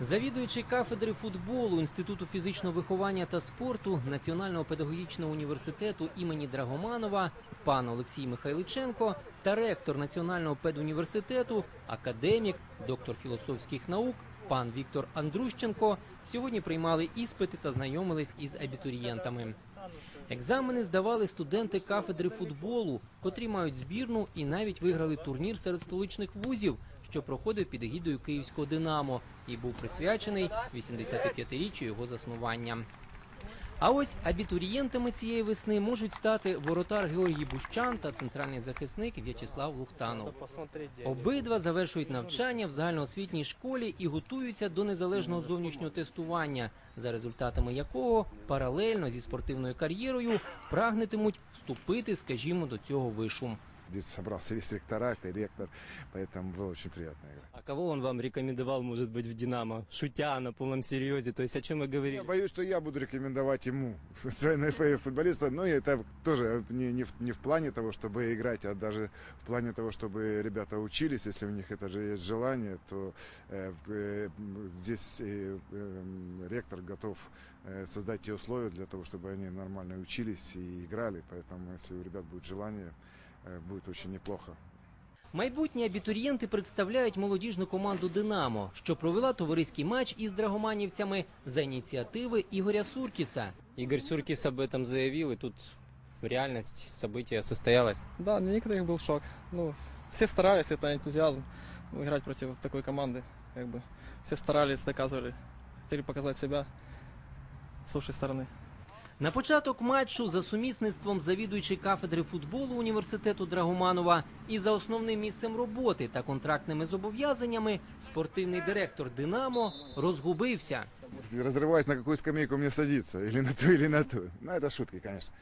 Завідуючий кафедри футболу Інституту фізичного виховання та спорту Національного педагогічного університету імені Драгоманова пан Олексій Михайличенко та ректор Національного педуніверситету, академік, доктор філософських наук пан Віктор Андрущенко сьогодні приймали іспити та знайомились із абітурієнтами. Екзамени здавали студенти кафедри футболу, котрі мають збірну і навіть виграли турнір серед столичних вузів, що проходив під егідою київського Динамо і був присвячений 85-річчю його заснування. А ось абітурієнтами цієї весни можуть стати воротар Георгій Бущан та центральний захисник В'ячеслав Лухтанов. Обидва завершують навчання в загальноосвітній школі і готуються до незалежного зовнішнього тестування, за результатами якого паралельно зі спортивною кар'єрою прагнетимуть вступити, скажімо, до цього вишу. Здесь собрался весь ректорат и ректор, поэтому было очень приятно играть. А кого он вам рекомендовал, может быть, в «Динамо»? Шутя, на полном серьезе. То есть о чем вы говорили? Я боюсь, что я буду рекомендовать ему своего футболиста, но это тоже не, не, в, не в плане того, чтобы играть, а даже в плане того, чтобы ребята учились, если у них это же есть желание, то э, э, здесь э, э, ректор готов э, создать те условия для того, чтобы они нормально учились и играли, поэтому если у ребят будет желание, будет очень неплохо. Майбутні абітурієнти представляють молодіжну команду Динамо, що провела товариський матч із драгоманівцями за ініціативи Ігоря Суркіса. Игорь Суркис об этом заявил, и тут в реальность событие состоялось. Да, для некоторых был шок. Ну, все старались, это энтузиазм. Ну, играть против такой команды, как бы. Все старались, доказывали. Хотели показать себя с лучшей стороны. На початок матчу за сумісництвом завідуючий кафедри футболу університету Драгоманова і за основним місцем роботи та контрактними зобов'язаннями спортивний директор Динамо розгубився. Разрываясь, на какую скамейку мне садиться, или на ту, или на ту. Ну, это шутки, конечно.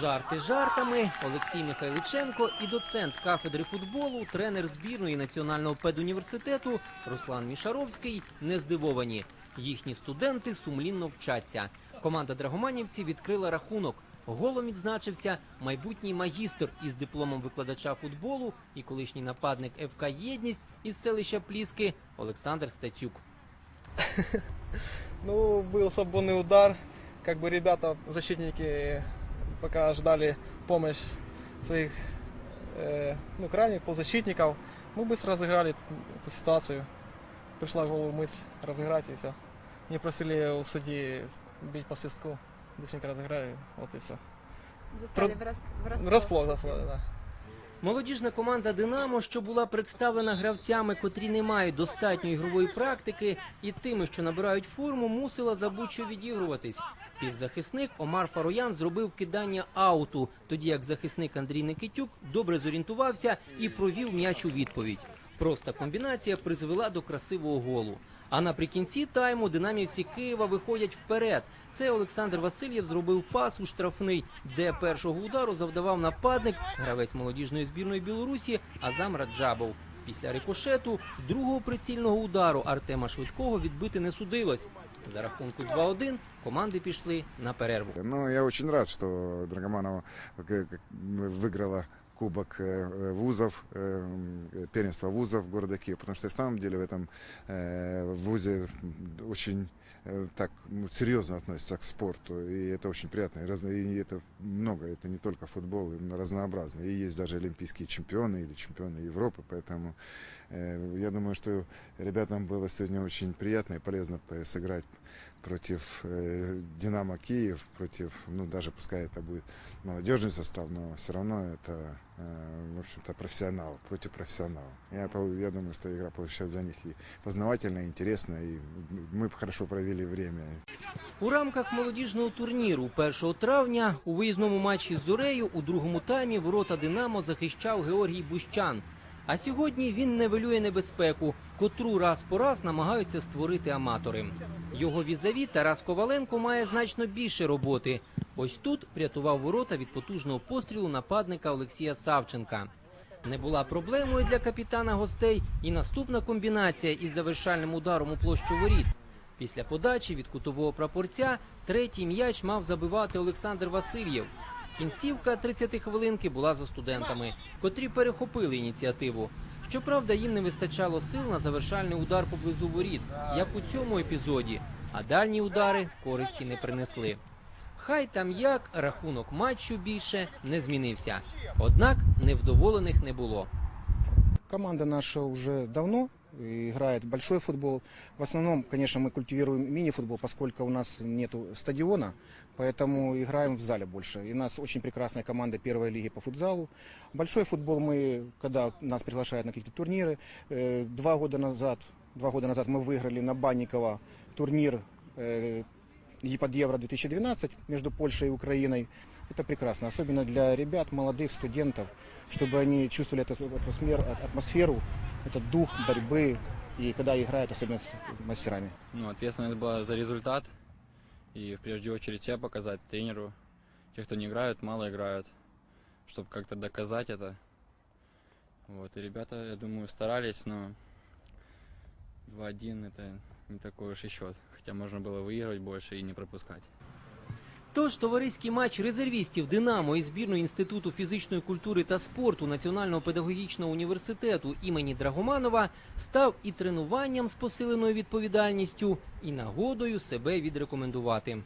Жарти жартами. Олексій Михайличенко і доцент кафедри футболу, тренер збірної національного педуніверситету Руслан Мішаровський не здивовані. Їхні студенти сумлінно вчаться. Команда драгоманівців відкрила рахунок. Голом відзначився майбутній магістр із дипломом викладача футболу і колишній нападник ФК Єдність із селища Пліски Олександр Стецюк. Ну, был свободный удар. Как бы ребята, защитники, пока ждали помощь своих э, ну, крайних полузащитников, мы быстро разыграли эту ситуацию. Пришла в голову мысль разыграть и все. Не просили у судьи бить по свистку. Быстренько разыграли, вот и все. Застали Труд- врасплох. Расплох, да, да. Молодіжна команда Динамо, що була представлена гравцями, котрі не мають достатньої ігрової практики, і тими, що набирають форму, мусила за будь-що відігруватись. Півзахисник Омар Фароян зробив кидання ауту, тоді як захисник Андрій Никитюк добре зорієнтувався і провів м'яч у відповідь. Проста комбінація призвела до красивого голу. А наприкінці тайму динамівці Києва виходять вперед. Це Олександр Васильєв зробив пас у штрафний, де першого удару завдавав нападник, гравець молодіжної збірної Білорусі Азам Раджабов. Після рикошету другого прицільного удару Артема Швидкого відбити не судилось. За рахунку 2-1 команди пішли на перерву. Ну, я очень рад, что Драгоманова э, как, выиграла кубок э, вузов, э, первенство вузов города Киева, потому что в самом деле в этом э, вузе очень э, так ну, серьезно относятся к спорту, и это очень приятно. И, разно- и это много, это не только футбол, именно разнообразно. И есть даже олимпийские чемпионы или чемпионы Европы, поэтому э, я думаю, что ребятам было сегодня очень приятно и полезно по- сыграть против э, Динамо Киев, против, ну даже пускай это будет молодежный состав, но все равно это, э, в общем-то, профессионал против профессионала. Я, я думаю, что игра получается за них и познавательная, и интересная, и мы хорошо провели время. У рамках молодіжного турніру 1 травня у виїзному матчі з Зорею у другому таймі ворота Динамо захищав Георгій Бущан. А сьогодні він невелює небезпеку, котру раз по раз намагаються створити аматори. Його візаві Тарас Коваленко має значно більше роботи. Ось тут врятував ворота від потужного пострілу нападника Олексія Савченка. Не була проблемою для капітана гостей і наступна комбінація із завершальним ударом у площу воріт. Після подачі від кутового прапорця третій м'яч мав забивати Олександр Васильєв. Кінцівка 30 хвилинки була за студентами, котрі перехопили ініціативу. Щоправда, їм не вистачало сил на завершальний удар поблизу воріт, як у цьому епізоді, а дальні удари користі не принесли. Хай там як рахунок матчу більше не змінився. Однак невдоволених не було. Команда наша уже давно играет в большой футбол. В основном, конечно, мы культивируем мини-футбол, поскольку у нас нет стадиона, поэтому играем в зале больше. И у нас очень прекрасная команда первой лиги по футзалу. Большой футбол мы, когда нас приглашают на какие-то турниры, э, два года назад, два года назад мы выиграли на Банникова турнир э, и под Евро 2012 между Польшей и Украиной. Это прекрасно, особенно для ребят, молодых студентов, чтобы они чувствовали эту атмосферу этот дух борьбы, и когда играют, особенно с мастерами. Ну, ответственность была за результат. И в прежде очередь себя показать тренеру. Те, кто не играют, мало играют. Чтобы как-то доказать это. Вот. И ребята, я думаю, старались, но 2-1 это не такой уж и счет. Хотя можно было выигрывать больше и не пропускать. Тож товариський матч резервістів Динамо і збірної інституту фізичної культури та спорту Національного педагогічного університету імені Драгоманова став і тренуванням з посиленою відповідальністю, і нагодою себе відрекомендувати.